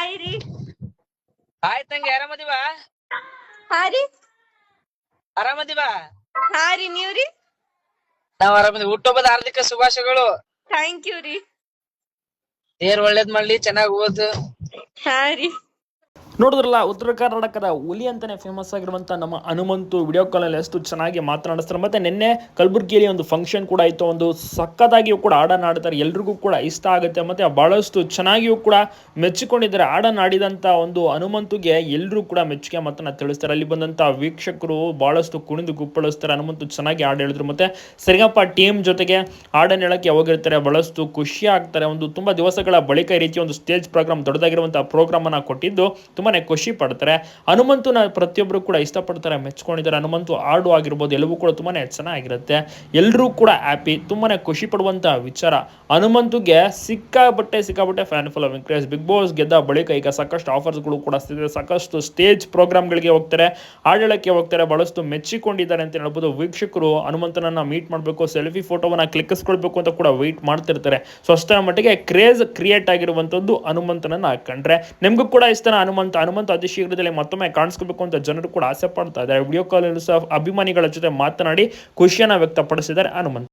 Hi ರೀ. Hi ತಂಗಿ ಆರಾಮದಿವಾ? ಹಾ ರೀ. ಆರಾಮದಿವಾ? ಹಾ ರೀ ನೀವ್ರಿ ನಾವ್ ಆರಾಮದಿ ಹುಟ್ಟುಹಬ್ಬದ ಹಾರ್ದಿಕ ಶುಭಾಶಯಗಳು. ಥ್ಯಾಂಕ್ ಯು ರೀ. ದೇವ್ರ ಒಳ್ಳೇದ್ ಮಾಡ್ಲಿ ಚೆನ್ನಾಗ್ ಓದು. ಹಾ ರೀ. ನೋಡಿದ್ರಲ್ಲ, ಉತ್ತರ ಕರ್ನಾಟಕದ ಹುಲಿ ಅಂತಾನೆ ಫೇಮಸ್ ಆಗಿರುವಂಥ ನಮ್ಮ ಹನುಮಂತು ವಿಡಿಯೋ ಕಾಲಲ್ಲಿ ಎಷ್ಟು ಚೆನ್ನಾಗಿ ಮಾತನಾಡಿಸ್ತಾರೆ. ಮತ್ತೆ ನಿನ್ನೆ ಕಲಬುರಗಿಯಲ್ಲಿ ಒಂದು ಫಂಕ್ಷನ್ ಕೂಡ ಇತ್ತು. ಒಂದು ಸಕ್ಕತ್ತಾಗಿಯೂ ಕೂಡ ಹಾಡನ್ನು ಆಡ್ತಾರೆ ಎಲ್ರಿಗೂ ಕೂಡ ಇಷ್ಟ ಆಗುತ್ತೆ. ಮತ್ತೆ ಬಹಳಷ್ಟು ಚೆನ್ನಾಗಿಯೂ ಕೂಡ ಮೆಚ್ಚಿಕೊಂಡಿದ್ದಾರೆ. ಹಾಡನ್ನು ಆಡಿದಂಥ ಒಂದು ಹನುಮಂತುಗೆ ಎಲ್ಲರೂ ಕೂಡ ಮೆಚ್ಚುಗೆ ಮಾತನ್ನು ತಿಳಿಸ್ತಾರೆ. ಅಲ್ಲಿ ಬಂದಂಥ ವೀಕ್ಷಕರು ಬಹಳಷ್ಟು ಕುಣಿದು ಗುಪ್ಪಳಿಸ್ತಾರೆ ಹನುಮಂತು ಚೆನ್ನಾಗಿ ಹಾಡು ಹೇಳಿದ್ರು. ಮತ್ತೆ ಸರಿಗಪ್ಪ ಟೀಮ್ ಜೊತೆಗೆ ಹಾಡನ್ನು ಹೇಳೋಕ್ಕೆ ಹೋಗಿರ್ತಾರೆ. ಬಹಳಷ್ಟು ಖುಷಿ ಆಗ್ತಾರೆ. ಒಂದು ತುಂಬಾ ದಿವಸಗಳ ಬಳಿಕ ರೀತಿ ಒಂದು ಸ್ಟೇಜ್ ಪ್ರೋಗ್ರಾಮ್ ದೊಡ್ಡದಾಗಿರುವಂತಹ ಪ್ರೋಗ್ರಾಮ್ ಅನ್ನ ಕೊಟ್ಟಿದ್ದು ತುಂಬಾನೇ ಖುಷಿ ಪಡ್ತಾರೆ. ಹನುಮಂತುನ ಪ್ರತಿಯೊಬ್ಬರು ಕೂಡ ಇಷ್ಟಪಡ್ತಾರೆ, ಮೆಚ್ಕೊಂಡಿದ್ದಾರೆ. ಹನುಮಂತು ಹಾಡು ಆಗಿರ್ಬೋದು, ಎಲ್ಲವೂ ಕೂಡ ತುಂಬಾ ಚೆನ್ನಾಗಿರುತ್ತೆ. ಎಲ್ಲರೂ ಕೂಡ ಹ್ಯಾಪಿ ತುಂಬಾನೇ ಖುಷಿ ಪಡುವಂತಹ ವಿಚಾರ. ಹನುಮಂತುಗೆ ಸಿಕ್ಕಾಬಟ್ಟೆ ಸಿಕ್ಕಾಬಟ್ಟೆ fan following craze Bigg Boss ಗೆದ್ದ ಬಳಿಕ ಈಗ ಸಾಕಷ್ಟು ಆಫರ್ಸ್ಗಳು ಕೂಡ ಸಿಗ್ತದೆ. ಸಾಕಷ್ಟು ಸ್ಟೇಜ್ ಪ್ರೋಗ್ರಾಮ್ಗಳಿಗೆ ಹೋಗ್ತಾರೆ ಆಡಳಕ್ಕೆ ಹೋಗ್ತಾರೆ, ಬಹಳಷ್ಟು ಮೆಚ್ಚಿಕೊಂಡಿದ್ದಾರೆ ಅಂತ ಹೇಳ್ಬೋದು. ವೀಕ್ಷಕರು ಹನುಮಂತನನ್ನ ಮೀಟ್ ಮಾಡಬೇಕು ಸೆಲ್ಫಿ ಫೋಟೋವನ್ನ ಕ್ಲಿಕ್ಕಿಸ್ಕೊಳ್ಬೇಕು ಅಂತ ಕೂಡ ವೆಯ್ಟ್ ಮಾಡ್ತಿರ್ತಾರೆ. ಸೊ ಅಷ್ಟರ ಮಟ್ಟಿಗೆ ಕ್ರೇಜ್ ಕ್ರಿಯೇಟ್ ಆಗಿರುವಂಥದ್ದು ಹನುಮಂತನನ್ನ ಕಂಡ್ರೆ. ನಿಮಗೂ ಕೂಡ ಇಷ್ಟನ ಹನುಮಂತ? ಹನುಮಂತ ಅತಿ ಶೀಘ್ರದಲ್ಲೇ ಮತ್ತೊಮ್ಮೆ ಕಾಣಿಸ್ಕೋಬೇಕು ಅಂತ ಜನರು ಕೂಡ ಆಸೆ ಪಡ್ತಾ ಇದ್ದಾರೆ. ವಿಡಿಯೋ ಕಾಲ್ ಸಹ ಅಭಿಮಾನಿಗಳ ಜೊತೆ ಮಾತನಾಡಿ ಖುಷಿಯನ್ನು ವ್ಯಕ್ತಪಡಿಸಿದ್ದಾರೆ ಹನುಮಂತ.